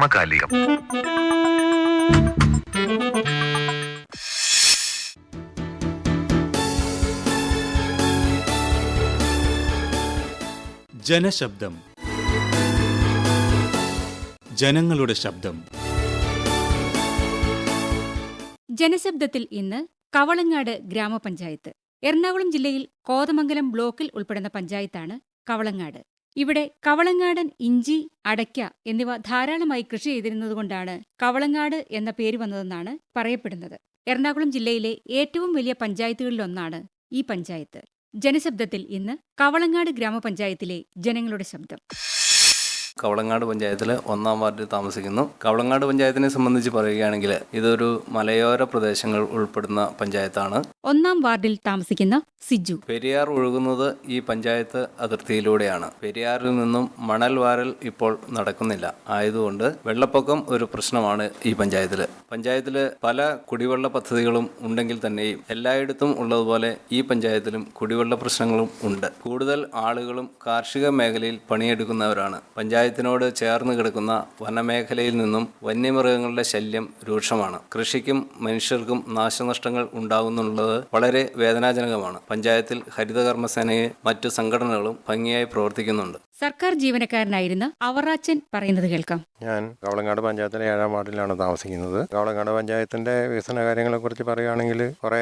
സമകാലികം. ജനശബ്ദം. ജനങ്ങളുടെ ശബ്ദം. ജനശബ്ദത്തിൽ ഇന്ന് കവളങ്ങാട് ഗ്രാമപഞ്ചായത്ത്. എറണാകുളം ജില്ലയിൽ കോതമംഗലം ബ്ലോക്കിൽ ഉൾപ്പെടുന്ന പഞ്ചായത്താണ് കവളങ്ങാട്. ഇവിടെ കവളങ്ങാടൻ ഇഞ്ചി അടയ്ക്ക എന്നിവ ധാരാളമായി കൃഷി ചെയ്തിരുന്നതുകൊണ്ടാണ് കവളങ്ങാട് എന്ന പേര് വന്നതെന്നാണ് പറയപ്പെടുന്നത്. എറണാകുളം ജില്ലയിലെ ഏറ്റവും വലിയ പഞ്ചായത്തുകളിലൊന്നാണ് ഈ പഞ്ചായത്ത്. ജനശബ്ദത്തിൽ ഇന്ന് കവളങ്ങാട് ഗ്രാമപഞ്ചായത്തിലെ ജനങ്ങളുടെ ശബ്ദം. കവളങ്ങാട് പഞ്ചായത്തിലെ ഒന്നാം വാർഡിൽ താമസിക്കുന്നു. കവളങ്ങാട് പഞ്ചായത്തിനെ സംബന്ധിച്ച് പറയുകയാണെങ്കിൽ ഇതൊരു മലയോര പ്രദേശങ്ങൾ ഉൾപ്പെടുന്ന പഞ്ചായത്താണ്. ഒന്നാം വാർഡിൽ താമസിക്കുന്ന സിജു. പെരിയാർ ഒഴുകുന്നത് ഈ പഞ്ചായത്ത് അതിർത്തിയിലൂടെയാണ്. പെരിയാറിൽ നിന്നും മണൽ വാരൽ ഇപ്പോൾ നടക്കുന്നില്ല. ആയതുകൊണ്ട് വെള്ളപ്പൊക്കം ഒരു പ്രശ്നമാണ് ഈ പഞ്ചായത്തിൽ പഞ്ചായത്തിൽ പല കുടിവെള്ള പദ്ധതികളും ഉണ്ടെങ്കിൽ തന്നെയും എല്ലായിടത്തും ഉള്ളതുപോലെ ഈ പഞ്ചായത്തിലും കുടിവെള്ള പ്രശ്നങ്ങളും ഉണ്ട്. കൂടുതൽ ആളുകളും കാർഷിക മേഖലയിൽ പണിയെടുക്കുന്നവരാണ്. പഞ്ചായത്തിനോട് ചേർന്ന് കിടക്കുന്ന വനമേഖലയിൽ നിന്നും വന്യമൃഗങ്ങളുടെ ശല്യം രൂക്ഷമാണ്. കൃഷിക്കും മനുഷ്യർക്കും നാശനഷ്ടങ്ങൾ ഉണ്ടാകുന്നുള്ളത് വളരെ വേദനാജനകമാണ്. പഞ്ചായത്തിൽ ഹരിതകർമ്മസേനയെ മറ്റു സംഘടനകളും ഭംഗിയായി പ്രവർത്തിക്കുന്നുണ്ട്. സർക്കാർ ജീവനക്കാരനായിരുന്ന അവറാച്ചൻ പറയുന്നത് കേൾക്കാം. ഞാൻ കവളങ്ങാട് പഞ്ചായത്തിലെ ഏഴാം വാർഡിലാണ് താമസിക്കുന്നത്. കവളങ്ങാട് പഞ്ചായത്തിന്റെ വികസന കാര്യങ്ങളെ കുറിച്ച് പറയുകയാണെങ്കിൽ കുറേ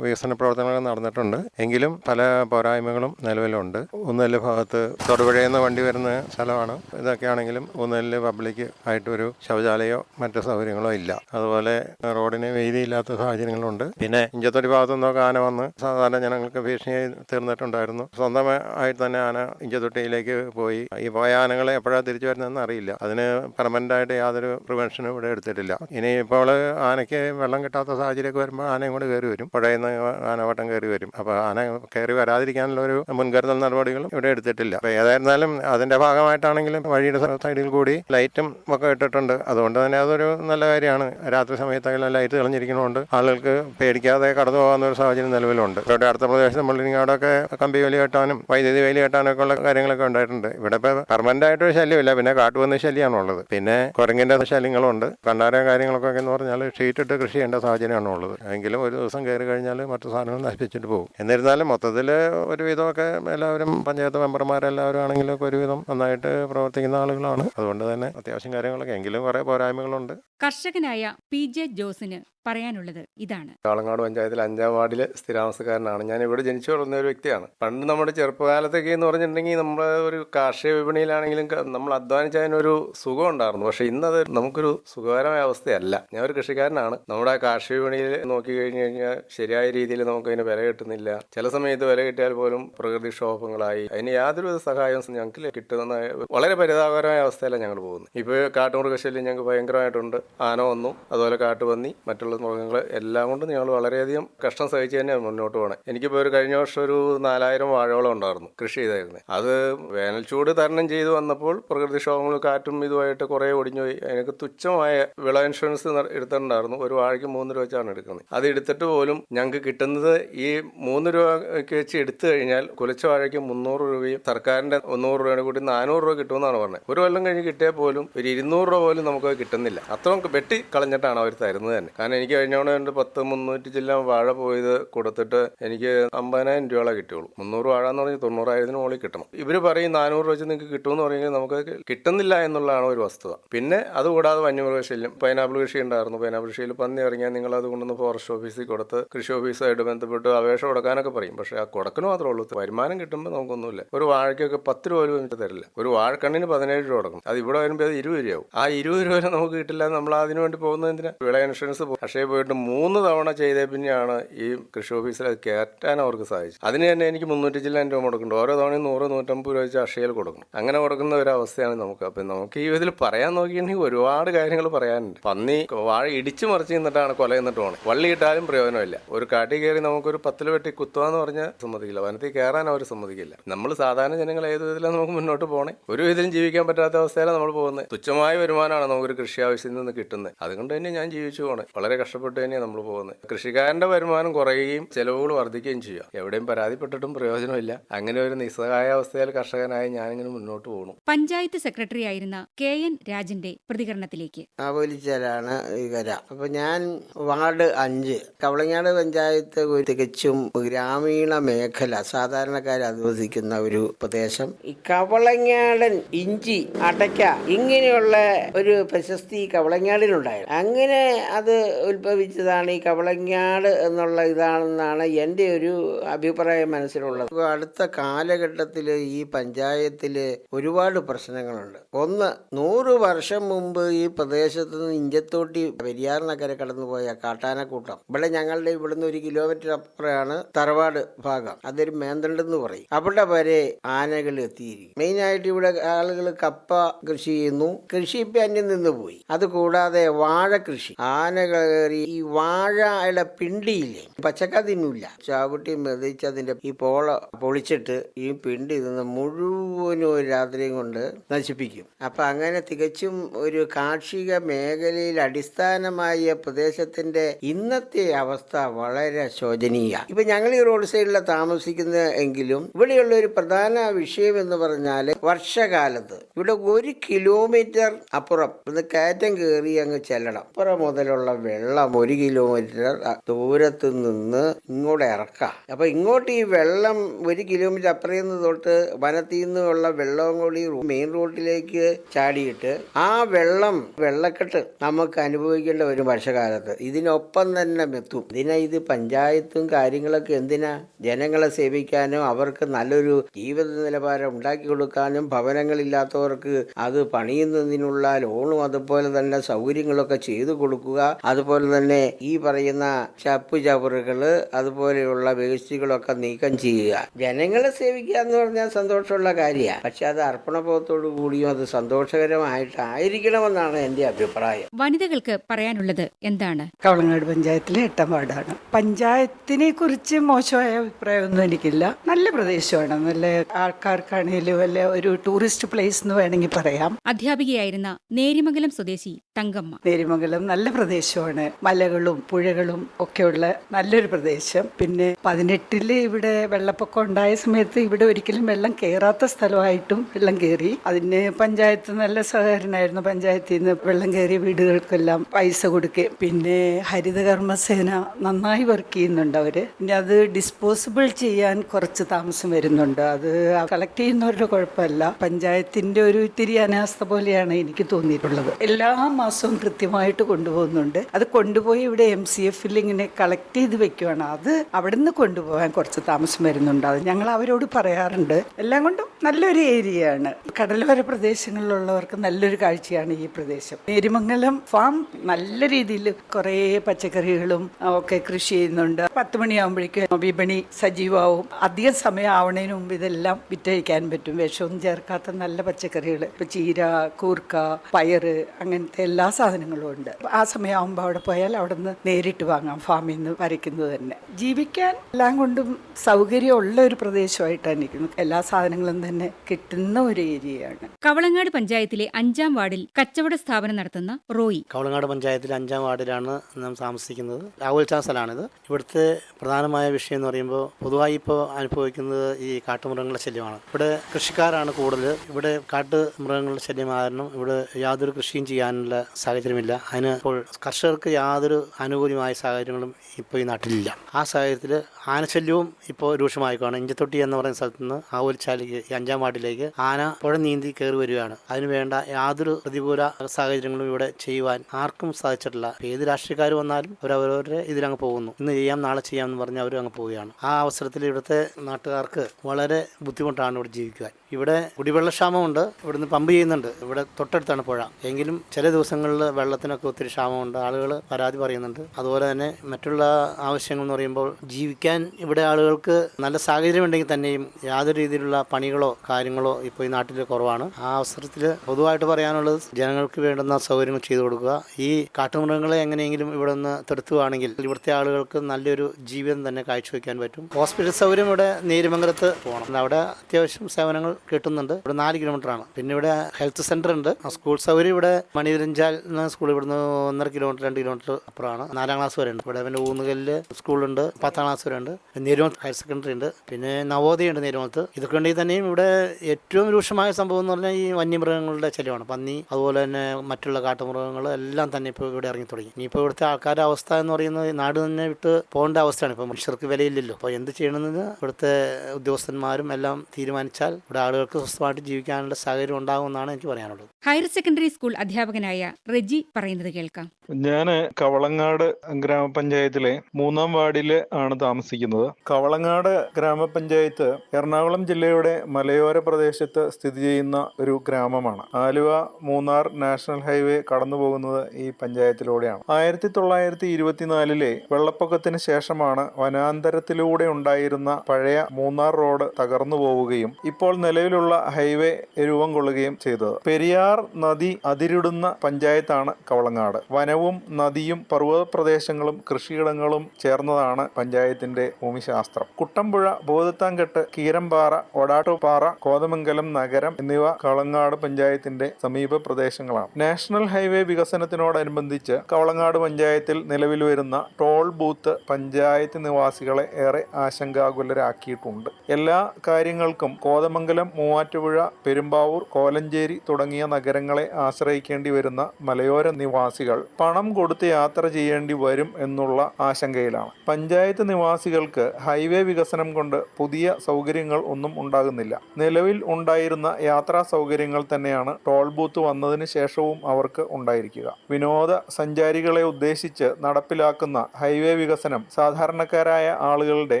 വികസന പ്രവർത്തനങ്ങൾ നടന്നിട്ടുണ്ട്. എങ്കിലും പല പോരായ്മകളും നിലവിലുണ്ട്. ഒന്നുമില്ല ഭാഗത്ത് തൊടുപുഴയിൽ വണ്ടി വരുന്ന സ്ഥലമാണ്. ഇതൊക്കെയാണെങ്കിലും ഒന്നുമില്ല പബ്ലിക് ആയിട്ടൊരു ശൗചാലയോ മറ്റു സൗകര്യങ്ങളോ ഇല്ല. അതുപോലെ റോഡിന് വീതിയില്ലാത്ത സാഹചര്യങ്ങളുണ്ട്. പിന്നെ ഇഞ്ചത്തൊടി ഭാഗത്തു നിന്നൊക്കെ ആന വന്ന് സാധാരണ ജനങ്ങൾക്ക് ഭീഷണിയായി തീർന്നിട്ടുണ്ടായിരുന്നു. സ്വന്തമായിട്ട് തന്നെ ആന ഇഞ്ചത്തൊട്ടിയിലേക്ക് പോയി. ഈ പോയ ആനകളെ എപ്പോഴാണ് തിരിച്ചു വരുന്നതെന്ന് അറിയില്ല. അതിന് പെർമനന്റ് ആയിട്ട് യാതൊരു പ്രിവെൻഷനും ഇവിടെ എടുത്തിട്ടില്ല. ഇനി ഇപ്പോൾ ആനയ്ക്ക് വെള്ളം കിട്ടാത്ത സാഹചര്യമൊക്കെ വരുമ്പോൾ ആനയും കൂടെ കയറി വരും. പുഴയിൽ നിന്ന് ആനവട്ടം കയറി വരും. അപ്പോൾ ആന കയറി വരാതിരിക്കാനുള്ള ഒരു മുൻകരുതൽ നടപടികളും ഇവിടെ എടുത്തിട്ടില്ല. അപ്പോൾ ഏതായിരുന്നാലും അതിന്റെ ഭാഗമായിട്ടാണെങ്കിലും വഴിയുടെ സൈഡിൽ കൂടി ലൈറ്റും ഒക്കെ ഇട്ടിട്ടുണ്ട്. അതുകൊണ്ട് തന്നെ അതൊരു നല്ല കാര്യമാണ്. രാത്രി സമയത്തെല്ലാം ലൈറ്റ് തെളിഞ്ഞിരിക്കുന്നതുകൊണ്ട് ആളുകൾക്ക് പേടിക്കാതെ കടന്നു പോകാവുന്ന ഒരു സാഹചര്യം നിലവിലുണ്ട്. ഇവിടെ അടുത്ത പ്രദേശത്ത് മുള്ളിരിങ്ങ അവിടെയൊക്കെ കമ്പി വേലി കെട്ടാനും വൈദ്യുതി വേലി കെട്ടാനൊക്കെ ഉള്ള കാര്യങ്ങളൊക്കെ ഉണ്ടായിട്ടുണ്ട്. ഇവിടെ ഇപ്പൊ പെർമനന്റ് ആയിട്ടൊരു ശല്യമില്ല. പിന്നെ കാട്ടുവന്ന ശല്യമാണുള്ളത് പിന്നെ കുരങ്ങിന്റെ ശല്യങ്ങളുണ്ട്. കണ്ടാരം കാര്യങ്ങളൊക്കെ എന്ന് പറഞ്ഞാൽ ഷീറ്റ് ഇട്ട് കൃഷി ചെയ്യേണ്ട സാഹചര്യമാണ് ഉള്ളത് എങ്കിലും ഒരു ദിവസം കയറി കഴിഞ്ഞാൽ മറ്റു സാധനങ്ങൾ നശിപ്പിച്ചിട്ട് പോകും. എന്നിരുന്നാലും മൊത്തത്തിൽ ഒരുവിധമൊക്കെ എല്ലാവരും പഞ്ചായത്ത് മെമ്പർമാരെല്ലാവരും ആണെങ്കിലും ഒരുവിധം നന്നായിട്ട് പ്രവർത്തിക്കുന്ന ആളുകളാണ്. അതുകൊണ്ട് തന്നെ അത്യാവശ്യം കാര്യങ്ങളൊക്കെ. എങ്കിലും കുറേ പോരായ്മകളുണ്ട്. കർഷകനായ പി ജെ ജോസിന് പറയാനുള്ളത് ഇതാണ്. കാളങ്ങാട് പഞ്ചായത്തിൽ അഞ്ചാം വാർഡിലെ സ്ഥിരാമസക്കാരനാണ് ഞാൻ ഇവിടെ ജനിച്ചു വളർന്ന ഒരു വ്യക്തിയാണ്. പണ്ട് നമ്മുടെ ചെറുപ്പകാലത്തൊക്കെ എന്ന് പറഞ്ഞിട്ടുണ്ടെങ്കിൽ നമ്മുടെ ഒരു കാർഷിക വിപണിയിലാണെങ്കിലും നമ്മൾ നമ്മൾ അധ്വാനിച്ചതിനൊരു സുഖം ഉണ്ടായിരുന്നു. പക്ഷെ ഇന്നത് നമുക്കൊരു സുഖകരമായ അവസ്ഥയല്ല. ഞാൻ ഒരു കൃഷിക്കാരനാണ്. നമ്മുടെ കാർഷിക വിപണിയിൽ നോക്കി കഴിഞ്ഞു കഴിഞ്ഞാൽ ശരിയായ രീതിയിൽ നമുക്ക് അതിന് വില കിട്ടുന്നില്ല. ചില സമയത്ത് വില കിട്ടിയാൽ പോലും പ്രകൃതിക്ഷോഭങ്ങളായി അതിന് യാതൊരു സഹായവും ഞങ്ങൾക്ക് കിട്ടുന്ന വളരെ പരിതാപകരമായ അവസ്ഥയിലാണ് ഞങ്ങൾ പോകുന്നത്. ഇപ്പോൾ കാട്ടുമൃഗശല്യം ഞങ്ങൾക്ക് ഭയങ്കരമായിട്ടുണ്ട്. ആന വന്നു. അതുപോലെ കാട്ടുപന്നി മറ്റുള്ള മൃഗങ്ങൾ എല്ലാം കൊണ്ടും ഞങ്ങൾ വളരെയധികം കഷ്ടം സഹിച്ച് തന്നെ മുന്നോട്ട് പോകണം. എനിക്കിപ്പോൾ ഒരു കഴിഞ്ഞ വർഷം ഒരു നാലായിരം വാഴയോളം ഉണ്ടായിരുന്നു കൃഷി ചെയ്തായിരുന്നു. അത് വേനൽ ചൂട് തരണം ചെയ്തു വന്നപ്പോൾ പ്രകൃതിക്ഷോഭങ്ങളും കാറ്റും ഇതുമായിട്ട് കുറേ ഒടിഞ്ഞുപോയി എനിക്ക് തുച്ഛമായ വിള ഇൻഷുറൻസ് എടുത്തിട്ടുണ്ടായിരുന്നു. ഒരു വാഴയ്ക്ക് മൂന്ന് രൂപ വെച്ചാണ് എടുക്കുന്നത്. അത് എടുത്തിട്ട് പോലും ഞങ്ങൾക്ക് കിട്ടുന്നത് ഈ മൂന്ന് രൂപയ്ക്ക് വെച്ച് എടുത്തു കഴിഞ്ഞാൽ കുലച്ച വാഴയ്ക്ക് മുന്നൂറ് രൂപയും സർക്കാരിന്റെ ഒന്നൂറ് രൂപയുടെ കൂടി നാനൂറ് രൂപ കിട്ടുമെന്നാണ് പറഞ്ഞത്. ഒരു കൊല്ലം കഴിഞ്ഞ് കിട്ടിയാൽ പോലും ഒരു ഇരുന്നൂറ് രൂപ പോലും നമുക്ക് കിട്ടുന്നില്ല. അത്രയും വെട്ടി കളഞ്ഞിട്ടാണ് അവർ തരുന്നത് തന്നെ. കാരണം എനിക്ക് കഴിഞ്ഞ എന്റെ പത്ത് മുന്നൂറ്റി ചില്ല വാഴ പോയത് കൊടുത്തിട്ട് എനിക്ക് അമ്പതിനായിരം രൂപയോളം കിട്ടിയുള്ളൂ. മുന്നൂറ് വാഴ എന്ന് പറഞ്ഞാൽ തൊണ്ണൂറായിരത്തിന് മുകളിൽ കിട്ടണം. ഇവർ പറയും നാനൂറ് വെച്ച് നിങ്ങൾക്ക് കിട്ടുമെന്ന് പറയുമ്പോൾ നമുക്ക് കിട്ടുന്നില്ല എന്നുള്ളതാണ് ഒരു വസ്തുത. പിന്നെ അതുകൂടാതെ വന്യമൃഗശല്യം പൈനാപ്പിൾ കൃഷി ഉണ്ടായിരുന്നു. പൈനാപ്പിൾ കൃഷിയിൽ പന്നി ഇറങ്ങിയാൽ നിങ്ങൾ അത് കൊണ്ടുവന്ന് ഫോറസ്റ്റ് ഓഫീസിൽ കൊടുത്ത് കൃഷി ഓഫീസുമായിട്ട് ബന്ധപ്പെട്ട് അപേക്ഷ കൊടുക്കാനൊക്കെ പറയും. പക്ഷേ ആ കൊടുക്കണ മാത്രമേ ഉള്ളൂ. വരുമാനം കിട്ടുമ്പോൾ നമുക്കൊന്നുമില്ല. ഒരു വാഴയ്ക്കൊക്കെ പത്ത് രൂപ പോലും തരില്ല. ഒരു വാഴക്കണ്ണിന് പതിനേഴ് രൂപ കൊടുക്കും അത് ഇവിടെ വരുമ്പോൾ അത് ഇരുപത് രൂപയാവും. ആ ഇരുപത് രൂപ നമുക്ക് കിട്ടില്ല. നമ്മൾ അതിനു വേണ്ടി പോകുന്നതിന് വിള ഇൻഷുറൻസ് പക്ഷേ പോയിട്ട് മൂന്ന് തവണ ചെയ്തേ പിന്നെയാണ് ഈ കൃഷി ഓഫീസിൽ അത് കയറ്റാൻ അവർക്ക് സാധിച്ചത്. അതിന് തന്നെ എനിക്ക് മുന്നൂറ്റി ചില്ലാൻ രൂപ കൊടുക്കുന്നുണ്ട് ഓരോ തവണയും നൂറ് നൂറ്റമ്പത് രൂപ വെച്ച് അക്ഷയയിൽ കൊടുക്കണം. അങ്ങനെ കൊടുക്കുന്ന ഒരു അവസ്ഥയാണ് നമുക്ക്. അപ്പം നമുക്ക് ഈ ഇതിൽ പറയാൻ നോക്കിയിട്ടുണ്ടെങ്കിൽ ഒരുപാട് കാര്യങ്ങൾ പറയാനുണ്ട്. പന്നി വാഴ ഇടിച്ചു മറിച്ച് നിന്നിട്ടാണ് കൊല എന്നിട്ട് പോകണം വള്ളി ഇട്ടാലും പ്രയോജനമില്ല. ഒരു കാട്ടി കയറി നമുക്കൊരു പത്തിൽ വെട്ടി കുത്തുവാന്ന് പറഞ്ഞാൽ സമ്മതിക്കില്ല. വനത്തിൽ കയറാൻ അവർ സമ്മതിക്കില്ല. നമ്മൾ സാധാരണ ജനങ്ങൾ ഏത് വിധത്തിലാണ് നമുക്ക് മുന്നോട്ട് പോകണേ ഒരു വിധത്തിലും ജീവിക്കാൻ പറ്റാത്ത അവസ്ഥയിലാണ് നമ്മൾ പോകുന്നത്. തുച്ഛമായ വരുമാനമാണ് നമുക്കൊരു കൃഷി ആവശ്യത്തിൽ നിന്ന് കിട്ടുന്നത്. അതുകൊണ്ട് തന്നെ ഞാൻ ജീവിച്ചു പോകണേ വളരെ കഷ്ടപ്പെട്ട് തന്നെയാണ് നമ്മൾ പോകുന്നത്. കൃഷിക്കാരന്റെ വരുമാനം കുറയുകയും ചെലവുകൾ വർദ്ധിക്കുകയും ചെയ്യുക. എവിടെയും പരാതിപ്പെട്ടിട്ടും പ്രയോജനമില്ല. അങ്ങനെ ഒരു നിസ്സഹായ അവസ്ഥയിൽ കർഷകനായി ഞാനിങ്ങനെ മുന്നോട്ട് പോകുന്നു പഞ്ചായത്ത് സെക്രട്ടറി ആയിരുന്ന കെ എൻ രാജന്റെ പ്രതികരണത്തിലേക്ക്. ആവോലിച്ചാലാണ് കര. അപ്പൊ ഞാൻ വാർഡ് അഞ്ച് കവളങ്ങാട് പഞ്ചായത്ത് ഒരു തികച്ചും ഗ്രാമീണ മേഖല സാധാരണക്കാർ അധിവസിക്കുന്ന ഒരു പ്രദേശം. ഈ കവളങ്ങാടൻ ഇഞ്ചി അടയ്ക്ക ഇങ്ങനെയുള്ള ഒരു പ്രശസ്തി കവളങ്ങാടിനുണ്ടായിരുന്നു. അങ്ങനെ അത് ഉത്ഭവിച്ചതാണ് ഈ കവളങ്ങാട് എന്നുള്ള ഇതാണെന്നാണ് എന്റെ ഒരു അഭിപ്രായം മനസ്സിലുള്ളത്. അടുത്ത കാലഘട്ടത്തിൽ ഈ പഞ്ചായത്തിൽ ഒരുപാട് പ്രശ്നങ്ങളുണ്ട്. ഒന്ന് നൂറ് വർഷം മുമ്പ് ഈ പ്രദേശത്ത് നിന്ന് ഇഞ്ചത്തോട്ടി പെരിയാറിനക്കരെ കടന്നുപോയ കാട്ടാനക്കൂട്ടം. ഇവിടെ ഞങ്ങളുടെ ഇവിടുന്ന് ഒരു കിലോമീറ്റർ അപ്പുറമാണ് തറവാട് ഭാഗം. അതൊരു മേന്തണ്ടെന്ന് പറയും. അവിടെ വരെ ആനകൾ എത്തിയിരിക്കും മെയിൻ ആയിട്ട് ഇവിടെ ആളുകൾ കപ്പ കൃഷി ചെയ്യുന്നു. കൃഷി ഇപ്പം അന്യം നിന്ന് പോയി. അതുകൂടാതെ വാഴ കൃഷി. ആന കയറി ഈ വാഴയുടെ പിണ്ടിയില്ലേ? പച്ചക്ക തിന്നില്ല ചാവുട്ടി മെതിച്ച് അതിന്റെ ഈ പോള പൊളിച്ചിട്ട് ഈ പിണ്ടി നിന്ന് മുഴുവനും ഒരു രാത്രിയും കൊണ്ട് നശിപ്പിക്കും. അപ്പൊ അങ്ങനെ തികച്ചും ഒരു കാർഷിക മേഖലയിൽ അടിസ്ഥാനമായ പ്രദേശത്തിന്റെ ഇന്നത്തെ അവസ്ഥ വളരെ ശോചനീയ. ഇപ്പൊ ഞങ്ങൾ ഈ റോഡ് സൈഡിലാണ് താമസിക്കുന്ന എങ്കിലും ഇവിടെയുള്ള ഒരു പ്രധാന വിഷയം എന്ന് പറഞ്ഞാൽ വർഷകാലത്ത് ഇവിടെ ഒരു കിലോമീറ്റർ അപ്പുറം ഇന്ന് കയറ്റം കയറി അങ്ങ് ചെല്ലണം. അപ്പുറം മുതലുള്ള വെള്ളം ഒരു കിലോമീറ്റർ ദൂരത്ത് നിന്ന് ഇങ്ങോട്ട് ഇറക്കാം. അപ്പൊ ഇങ്ങോട്ട് ഈ വെള്ളം ഒരു കിലോമീറ്റർ അപ്പുറം നിന്ന് തൊട്ട് വനത്തിൽ നിന്നുള്ള വെള്ളവും കൂടി മെയിൻ റോഡിലേക്ക് ചാടിയിട്ട് ആ വെള്ളം വെള്ളക്കെട്ട് നമുക്ക് അനുഭവിക്കേണ്ട വരും വർഷകാലത്ത്. ഇതിനൊപ്പം തന്നെ മെത്തും ഇതിനാ ഇത് പഞ്ചായത്തും കാര്യങ്ങളൊക്കെ എന്തിനാ? ജനങ്ങളെ സേവിക്കാനും അവർക്ക് നല്ലൊരു ജീവിത നിലവാരം ഉണ്ടാക്കി കൊടുക്കാനും ഭവനങ്ങളില്ലാത്തവർക്ക് അത് പണിയുന്നതിനുള്ള ലോണും അതുപോലെ തന്നെ സൗകര്യങ്ങളൊക്കെ ചെയ്തു കൊടുക്കുക. അതുപോലെ തന്നെ ഈ പറയുന്ന ചപ്പ് ചവറുകൾ അതുപോലെയുള്ള വേസ്റ്റുകളൊക്കെ നീക്കം ചെയ്യുക. ജനങ്ങളെ സേവിക്കുക എന്ന് പറഞ്ഞാൽ സന്തോഷമുള്ള കാര്യമാണ് പക്ഷെ അത് അർപ്പണബോധത്തോടു കൂടിയും അത് സന്തോഷകരമായിട്ടായിരിക്കണമെന്നാണ് എന്റെ അഭിപ്രായം. വനിതകൾക്ക് പറയാനുള്ളത് എന്താണ്? കവളങ്ങാട് പഞ്ചായത്തിലെ എട്ടാം വാർഡാണ്. പഞ്ചായത്തിനെ കുറിച്ച് മോശമായ അഭിപ്രായമൊന്നും എനിക്കില്ല. നല്ല പ്രദേശമാണ്. നല്ല ആൾക്കാർക്കാണെങ്കിലും വല്ല ഒരു ടൂറിസ്റ്റ് പ്ലേസ് എന്ന് വേണമെങ്കിൽ പറയാം. അധ്യാപികയായിരുന്ന നേരിമംഗലം സ്വദേശി തങ്കമ്മ. നേരിമംഗലം നല്ല പ്രദേശമാണ്. മലകളും പുഴകളും ഒക്കെയുള്ള നല്ലൊരു പ്രദേശം. പിന്നെ പതിനെട്ടിൽ ഇവിടെ വെള്ളപ്പൊക്കം ഉണ്ടായ സമയത്ത് ഇവിടെ ഒരിക്കലും വെള്ളം കയറാത്ത സ്ഥലമായിട്ടും വെള്ളം കയറി അതിന് പഞ്ചായത്ത് നല്ല സഹകരണമായിരുന്നു. പഞ്ചായത്തിൽ നിന്ന് വെള്ളം കയറിയ വീടുകൾക്കെല്ലാം പൈസ കൊടുക്കുകയും പിന്നെ ഹരിതകർമ്മസേന നന്നായി വർക്ക് ചെയ്യുന്നുണ്ട് അവർ. പിന്നെ അത് ഡിസ്പോസിബിൾ ചെയ്യാൻ കുറച്ച് താമസം വരുന്നുണ്ട്. അത് കളക്ട് ചെയ്യുന്നവരുടെ കുഴപ്പമല്ല. പഞ്ചായത്തിന്റെ ഒരു ഇത്തിരി അനാസ്ഥ പോലെയാണ് എനിക്ക് തോന്നിയിട്ടുള്ളത്. എല്ലാ മാസവും കൃത്യമായിട്ട് കൊണ്ടുപോകുന്നുണ്ട്. അത് കൊണ്ടുപോയി ഇവിടെ എം സി എഫിൽ ഇങ്ങനെ കളക്ട് ചെയ്ത് വെക്കുവാണ്. അത് അവിടെ നിന്ന് കൊണ്ടുപോകാൻ കുറച്ച് താമസം വരുന്നുണ്ട്. അത് ഞങ്ങൾ അവരോട് പറയാറുണ്ട്. എല്ലാം കൊണ്ടും നല്ലൊരു ഏരിയയാണ് കടലോര പ്രദേശങ്ങളിലുള്ളവർക്ക് നല്ലൊരു കാഴ്ചയാണ് ഈ പ്രദേശം. നേരിമംഗലം ഫാം നല്ല രീതിയിൽ കുറേ പച്ചക്കറികളും ഒക്കെ കൃഷി ചെയ്യുന്നുണ്ട്. പത്ത് മണിയാകുമ്പോഴേക്കും വിപണി സജീവമാവും. അധികം സമയം ആവണതിന് മുമ്പ് ഇതെല്ലാം വിറ്റഴിക്കാൻ പറ്റും. വിഷമൊന്നും ചേർക്കാത്ത നല്ല പച്ചക്കറികൾ ഇപ്പൊ ചീര കൂർക്ക പയറ് അങ്ങനത്തെ എല്ലാ സാധനങ്ങളും ഉണ്ട്. ആ സമയമാകുമ്പോൾ അവിടെ പോയാൽ അവിടെ നിന്ന് നേരിട്ട് വാങ്ങാം ഫാമിൽ നിന്ന് വരയ്ക്കുന്നത് തന്നെ. ജീവിക്കാൻ എല്ലാം കൊണ്ടും സൗകര്യമുള്ള ഒരു പ്രദേശമായിട്ടാണ് ഇരിക്കുന്നത് എല്ലാ സാധനങ്ങളും തന്നെ കിട്ടുന്ന ഒരു ഏരിയയാണ്. കവളങ്ങാട് പഞ്ചായത്തിലെ അഞ്ചാം വാർഡിൽ കച്ചവട സ്ഥാപനം നടത്തുന്ന റോയി. കവളങ്ങാട് പഞ്ചായത്തിലെ അഞ്ചാം വാർഡിലാണ് നാം താമസിക്കുന്നത്. രാഹുൽച്ചാ സ്ഥലമാണിത് ഇവിടുത്തെ പ്രധാനമായ വിഷയം എന്ന് പറയുമ്പോൾ പൊതുവായി ഇപ്പോൾ അനുഭവിക്കുന്നത് ഈ കാട്ടുമൃഗങ്ങളുടെ ശല്യമാണ്. ഇവിടെ കൃഷിക്കാരാണ് കൂടുതൽ. ഇവിടെ കാട്ടുമൃഗങ്ങളുടെ ശല്യം കാരണം ഇവിടെ യാതൊരു കൃഷിയും ചെയ്യാനുള്ള സാഹചര്യമില്ല. അതിന് ഇപ്പോൾ കർഷകർക്ക് യാതൊരു അനുകൂലമായ സാഹചര്യങ്ങളും ഇപ്പോൾ ഈ നാട്ടിലില്ല. ആ സാഹചര്യത്തിൽ ആനശല്യവും ഇപ്പോൾ രൂക്ഷമായിക്കാണ്. ഇഞ്ചത്തൊട്ടി എന്ന് പറയുന്ന സ്ഥലത്ത് നിന്ന് ഈ അഞ്ചാം വാർഡിലേക്ക് ആന പുഴ നീന്തി കയറി വരികയാണ്. അതിന് വേണ്ട യാതൊരു പ്രതികൂല സാഹചര്യങ്ങളും ഇവിടെ ചെയ്യുവാൻ ആർക്കും സാധിച്ചിട്ടില്ല. ഏത് രാഷ്ട്രീയക്കാർ വന്നാലും അവരവരുടെ ഇതിലങ്ങ് പോകുന്നു. ഇന്ന് ചെയ്യാം നാളെ ചെയ്യാം എന്ന് പറഞ്ഞ് അവർ അങ്ങ് പോവുകയാണ്. ആ അവസരത്തിൽ ഇവിടുത്തെ നാട്ടുകാർക്ക് വളരെ ബുദ്ധിമുട്ടാണ് ഇവിടെ ജീവിക്കുവാൻ. ഇവിടെ കുടിവെള്ളക്ഷാമമുണ്ട്. ഇവിടുന്ന് പമ്പ് ചെയ്യുന്നുണ്ട്. ഇവിടെ തൊട്ടടുത്താണ് പുഴ. എങ്കിലും ചില ദിവസങ്ങളിൽ വെള്ളത്തിനൊക്കെ ഒത്തിരി ക്ഷാമമുണ്ട്. ആളുകൾ പരാതി പറയുന്നുണ്ട്. അതുപോലെ തന്നെ മറ്റുള്ള ആവശ്യങ്ങൾ എന്ന് പറയുമ്പോൾ ജീവിക്കാൻ ഇവിടെ ആളുകൾക്ക് നല്ല സാഹചര്യം ഉണ്ടെങ്കിൽ തന്നെയും യാതൊരു രീതിയിലുള്ള പണികളോ കാര്യങ്ങളോ ഇപ്പോൾ ഈ നാട്ടിൽ കുറവാണ്. ആ അവസരത്തിൽ പൊതുവായിട്ട് പറയാനുള്ളത് ജനങ്ങൾക്ക് വേണ്ടുന്ന സൗകര്യങ്ങൾ ചെയ്തു കൊടുക്കുക. ഈ കാട്ടുമൃഗങ്ങളെ എങ്ങനെയെങ്കിലും ഇവിടെ നിന്ന് തെടുത്തുകയാണെങ്കിൽ ഇവിടുത്തെ ആളുകൾക്ക് നല്ലൊരു ജീവിതം തന്നെ കാഴ്ചവെക്കാൻ പറ്റും. ഹോസ്പിറ്റൽ സൗകര്യം ഇവിടെ നേരിമംഗലത്ത് പോകണം. അവിടെ അത്യാവശ്യം സേവനങ്ങൾ കിട്ടുന്നുണ്ട്. ഇവിടെ നാല് കിലോമീറ്റർ ആണ്. പിന്നെ ഇവിടെ ഹെൽത്ത് സെന്റർ ഉണ്ട്. സ്കൂൾ സൗകര്യം ഇവിടെ മണിരഞ്ചാൽ എന്ന സ്കൂൾ ഇവിടുന്ന് ഒന്നര കിലോമീറ്റർ രണ്ട് കിലോമീറ്റർ കിലോമീറ്റർ അപ്പുറമാണ്. നാലാം ക്ലാസ് വരെ ഉണ്ട് ഇവിടെ പിന്നെ ഊന്നുകല്ല് സ്കൂളുണ്ട് പത്താം ക്ലാസ് വരെ ഉണ്ട് നേരുമത്ത് ഹയർ സെക്കൻഡറി ഉണ്ട്. പിന്നെ നവോദയുണ്ട് നേരുമത്ത്. ഇതൊക്കെ ഉണ്ടെങ്കിൽ തന്നെയും ഇവിടെ ഏറ്റവും രൂക്ഷമായ സംഭവം എന്ന് പറഞ്ഞാൽ ഈ വന്യമൃഗങ്ങളുടെ ശല്യമാണ് പന്നി അതുപോലെ തന്നെ മറ്റുള്ള കാട്ടുമൃഗങ്ങൾ എല്ലാം തന്നെ ഇപ്പോൾ ഇവിടെ ഇറങ്ങി തുടങ്ങി. ഇനിയിപ്പോൾ ഇവിടുത്തെ ആൾക്കാരുടെ അവസ്ഥ എന്ന് പറയുന്നത് നാട് തന്നെ വിട്ട് പോകേണ്ട അവസ്ഥയാണ്. ഇപ്പോൾ മനുഷ്യർക്ക് വിലയില്ലല്ലോ. അപ്പോൾ എന്ത് ചെയ്യണമെന്ന് ഇവിടുത്തെ ഉദ്യോഗസ്ഥന്മാരും എല്ലാം തീരുമാനിച്ചാൽ ഇവിടെ ആളുകൾക്ക് സ്വസ്ഥമായിട്ട് ജീവിക്കാനുള്ള സാഹചര്യം ഉണ്ടാകുമെന്നാണ് എനിക്ക് പറയാനുള്ളത്. ഹയർ സെക്കൻഡറി സ്കൂൾ അധ്യാപകനായ റെജി പറയുന്നത് കേൾക്കാം. ഞാൻ കവളങ്ങാട് ഗ്രാമപഞ്ചായത്തിലെ മൂന്നാം വാർഡിൽ ആണ് താമസിക്കുന്നത്. കവളങ്ങാട് ഗ്രാമപഞ്ചായത്ത് എറണാകുളം ജില്ലയുടെ മലയോര പ്രദേശത്ത് സ്ഥിതി ചെയ്യുന്ന ഒരു ഗ്രാമമാണ്. ആലുവ മൂന്നാർ നാഷണൽ ഹൈവേ കടന്നു പോകുന്നത് ഈ പഞ്ചായത്തിലൂടെയാണ്. ആയിരത്തി തൊള്ളായിരത്തി ഇരുപത്തിനാലിലെ വെള്ളപ്പൊക്കത്തിന് ശേഷമാണ് വനാന്തരത്തിലൂടെ ഉണ്ടായിരുന്ന പഴയ മൂന്നാർ റോഡ് തകർന്നു പോവുകയും ഇപ്പോൾ നിലവിലുള്ള ഹൈവേ രൂപം കൊള്ളുകയും ചെയ്തത്. പെരിയാർ നദി അതിരിടുന്ന പഞ്ചായത്താണ് കവളങ്ങാട്. വനവും നദിയും പർവത പ്രദേശങ്ങളും കൃഷിയിടങ്ങളും ചേർന്നതാണ് പഞ്ചായത്തിന്റെ ഭൂമിശാസ്ത്രം. കുട്ടമ്പുഴ ബോധത്താങ്കെട്ട് കീരമ്പാറ ഒടാട്ടുപാറ കോതമംഗലം നഗരം എന്നിവ കളങ്ങാട് പഞ്ചായത്തിന്റെ സമീപ പ്രദേശങ്ങളാണ്. നാഷണൽ ഹൈവേ വികസനത്തിനോടനുബന്ധിച്ച് കവളങ്ങാട് പഞ്ചായത്തിൽ നിലവിൽ വരുന്ന ടോൾ ബൂത്ത് പഞ്ചായത്ത് നിവാസികളെ ഏറെ ആശങ്കാകുലരാക്കിയിട്ടുണ്ട്. എല്ലാ കാര്യങ്ങൾക്കും കോതമംഗലം മൂവാറ്റുപുഴ പെരുമ്പാവൂർ കോലഞ്ചേരി തുടങ്ങിയ നഗരങ്ങളെ ആശ്രയിക്കേണ്ടി വരുന്ന മലയോര നിവാസികൾ പണം കൊടുത്ത് യാത്ര ചെയ്യേണ്ടി വരും എന്നുള്ള ആശങ്കയിലാണ്. പഞ്ചായത്ത് നിവാസികൾക്ക് ഹൈവേ വികസനം കൊണ്ട് പുതിയ സൗകര്യങ്ങൾ ഒന്നും ഉണ്ടാകുന്നില്ല. നിലവിൽ ഉണ്ടായിരുന്ന യാത്രാ സൗകര്യങ്ങൾ തന്നെയാണ് ടോൾ ബൂത്ത് വന്നതിന് ശേഷവും അവർക്ക് ഉണ്ടായിരിക്കുക. വിനോദ സഞ്ചാരികളെ ഉദ്ദേശിച്ച് നടപ്പിലാക്കുന്ന ഹൈവേ വികസനം സാധാരണക്കാരായ ആളുകളുടെ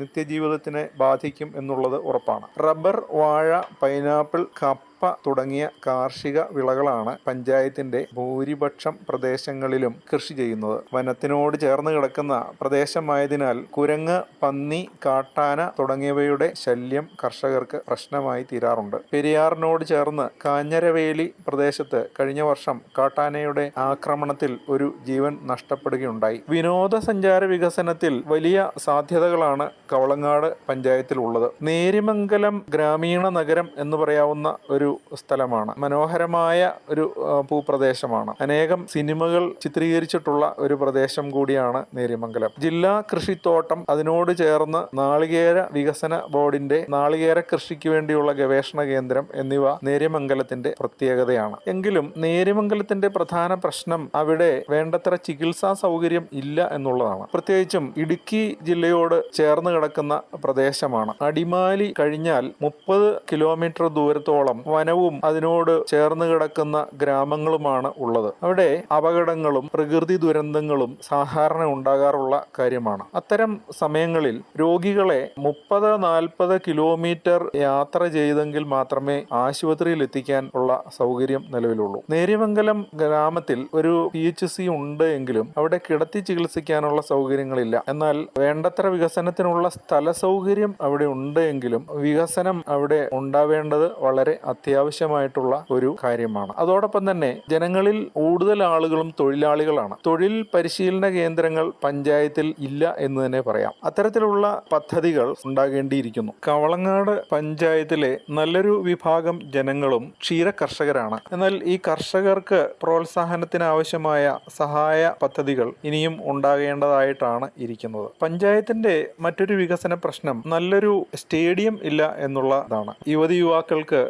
നിത്യജീവിതത്തിനെ ബാധിക്കും എന്നുള്ളത് ഉറപ്പാണ്. റബ്ബർ വാഴ പൈനാപ്പിൾ കപ്പ തുടങ്ങിയ കാർഷിക വിളകളാണ് പഞ്ചായത്തിന്റെ ഭൂരിപക്ഷം പ്രദേശങ്ങളിലും കൃഷി ചെയ്യുന്നത്. വനത്തിനോട് ചേർന്ന് കിടക്കുന്ന പ്രദേശമായതിനാൽ കുരങ്ങ് പന്നി കാട്ടാന തുടങ്ങിയവയുടെ ശല്യം കർഷകർക്ക് പ്രശ്നമായി തീരാറുണ്ട്. പെരിയാറിനോട് ചേർന്ന് കാഞ്ഞരവേലി പ്രദേശത്ത് കഴിഞ്ഞ വർഷം കാട്ടാനയുടെ ആക്രമണത്തിൽ ഒരു ജീവൻ നഷ്ടപ്പെടുകയുണ്ടായി. വിനോദസഞ്ചാര വികസനത്തിൽ വലിയ സാധ്യതകളാണ് കവളങ്ങാട് പഞ്ചായത്തിലുള്ളത്. നേരിമംഗലം ഗ്രാമീണ നഗരം എന്ന് പറയാവുന്ന ഒരു സ്ഥലമാണ്. മനോഹരമായ ഒരു ഭൂപ്രദേശമാണ്. അനേകം സിനിമകൾ ചിത്രീകരിച്ചിട്ടുള്ള ഒരു പ്രദേശം കൂടിയാണ് നേര്യമംഗലം. ജില്ലാ കൃഷിത്തോട്ടം അതിനോട് ചേർന്ന് നാളികേര വികസന ബോർഡിന്റെ നാളികേര കൃഷിക്ക് വേണ്ടിയുള്ള ഗവേഷണ കേന്ദ്രം എന്നിവ നേര്യമംഗലത്തിന്റെ പ്രത്യേകതയാണ്. എങ്കിലും നേര്യമംഗലത്തിന്റെ പ്രധാന പ്രശ്നം അവിടെ വേണ്ടത്ര ചികിത്സാ സൗകര്യം ഇല്ല എന്നുള്ളതാണ്. പ്രത്യേകിച്ചും ഇടുക്കി ജില്ലയോട് ചേർന്ന് കിടക്കുന്ന പ്രദേശമാണ്. അടിമാലി കഴിഞ്ഞാൽ മുപ്പത് കിലോമീറ്റർ ദൂരത്തോളം വനവും അതിനോട് ചേർന്ന് കിടക്കുന്ന ഗ്രാമങ്ങളുമാണ് ഉള്ളത്. അവിടെ അപകടങ്ങളും പ്രകൃതി ദുരന്തങ്ങളും സാധാരണ ഉണ്ടാകാറുള്ള കാര്യമാണ്. അത്തരം സമയങ്ങളിൽ രോഗികളെ മുപ്പത് നാൽപ്പത് കിലോമീറ്റർ യാത്ര ചെയ്തെങ്കിൽ മാത്രമേ ആശുപത്രിയിൽ എത്തിക്കാൻ ഉള്ള സൗകര്യം നിലവിലുള്ളൂ. നേര്യമംഗലം ഗ്രാമത്തിൽ ഒരു പി എച്ച് സി ഉണ്ട് എങ്കിലും അവിടെ കിടത്തി ചികിത്സിക്കാനുള്ള സൗകര്യങ്ങളില്ല. എന്നാൽ വേണ്ടത്ര വികസനത്തിനുള്ള സ്ഥല സൗകര്യം അവിടെ ഉണ്ട് എങ്കിലും വികസനം അവിടെ ഉണ്ടാവേണ്ടത് വളരെ അത്യാവശ്യമായിട്ടുള്ള ഒരു കാര്യമാണ്. അതോടൊപ്പം തന്നെ ജനങ്ങളിൽ കൂടുതൽ ആളുകളും തൊഴിലാളികളാണ്. തൊഴിൽ പരിശീലന കേന്ദ്രങ്ങൾ പഞ്ചായത്തിൽ ഇല്ല എന്ന് തന്നെ പറയാം. അത്തരത്തിലുള്ള പദ്ധതികൾ ഉണ്ടാകേണ്ടിയിരിക്കുന്നു. കവളങ്ങാട് പഞ്ചായത്തിലെ നല്ലൊരു വിഭാഗം ജനങ്ങളും ക്ഷീര കർഷകരാണ്. എന്നാൽ ഈ കർഷകർക്ക് പ്രോത്സാഹനത്തിന് ആവശ്യമായ സഹായ പദ്ധതികൾ ഇനിയും ഉണ്ടാകേണ്ടതായിട്ടാണ് ഇരിക്കുന്നത്. പഞ്ചായത്തിന്റെ മറ്റൊരു വികസന പ്രശ്നം നല്ലൊരു സ്റ്റേഡിയം ഇല്ല എന്നുള്ളതാണ് യുവതി യുവാക്കൾക്ക്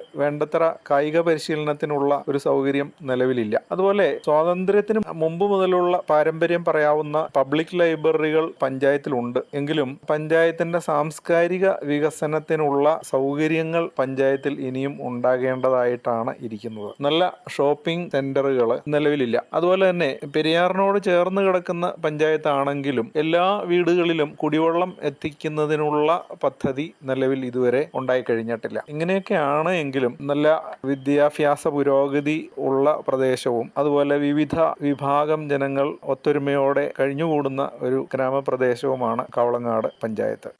വേണ്ടത്ര കായിക പരിശീലനത്തിനുള്ള ഒരു സൗകര്യം നിലവിലില്ല. അതുപോലെ സ്വാതന്ത്ര്യത്തിന് മുമ്പ് മുതലുള്ള പാരമ്പര്യം പറയാവുന്ന പബ്ലിക് ലൈബ്രറികൾ പഞ്ചായത്തിലുണ്ട്. എങ്കിലും പഞ്ചായത്തിന്റെ സാംസ്കാരിക വികസനത്തിനുള്ള സൗകര്യങ്ങൾ പഞ്ചായത്തിൽ ഇനിയും ഉണ്ടാകേണ്ടതായിട്ടാണ് ഇരിക്കുന്നത്. നല്ല ഷോപ്പിംഗ് സെന്ററുകൾ നിലവിലില്ല. അതുപോലെ തന്നെ പെരിയാറിനോട് ചേർന്ന് കിടക്കുന്ന പഞ്ചായത്താണെങ്കിലും എല്ലാ വീടുകളിലും കുടിവെള്ളം എത്തിക്കുന്നതിനുള്ള പദ്ധതി നിലവിൽ ഇതുവരെ ഉണ്ടായി കഴിഞ്ഞിട്ടില്ല ഇങ്ങനെയൊക്കെയാണ് എങ്കിലും നല്ല വിദ്യാഭ്യാസ പുരോഗതി ഉള്ള പ്രദേശവും അതുപോലെ വിവിധ വിഭാഗം ജനങ്ങൾ ഒത്തൊരുമയോടെ കഴിഞ്ഞുകൂടുന്ന ഒരു ഗ്രാമപ്രദേശവുമാണ് കവളങ്ങാട് പഞ്ചായത്ത്.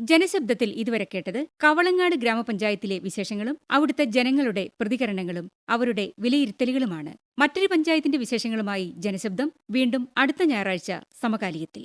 ജനശബ്ദത്തിൽ ഇതുവരെ കേട്ടത് കവളങ്ങാട് ഗ്രാമപഞ്ചായത്തിലെ വിശേഷങ്ങളും അവിടുത്തെ ജനങ്ങളുടെ പ്രതികരണങ്ങളും അവരുടെ വിലയിരുത്തലുകളുമാണ്. മറ്റൊരു പഞ്ചായത്തിന്റെ വിശേഷങ്ങളുമായി ജനശബ്ദം വീണ്ടും അടുത്ത ഞായറാഴ്ച സമകാലികത്തിൽ.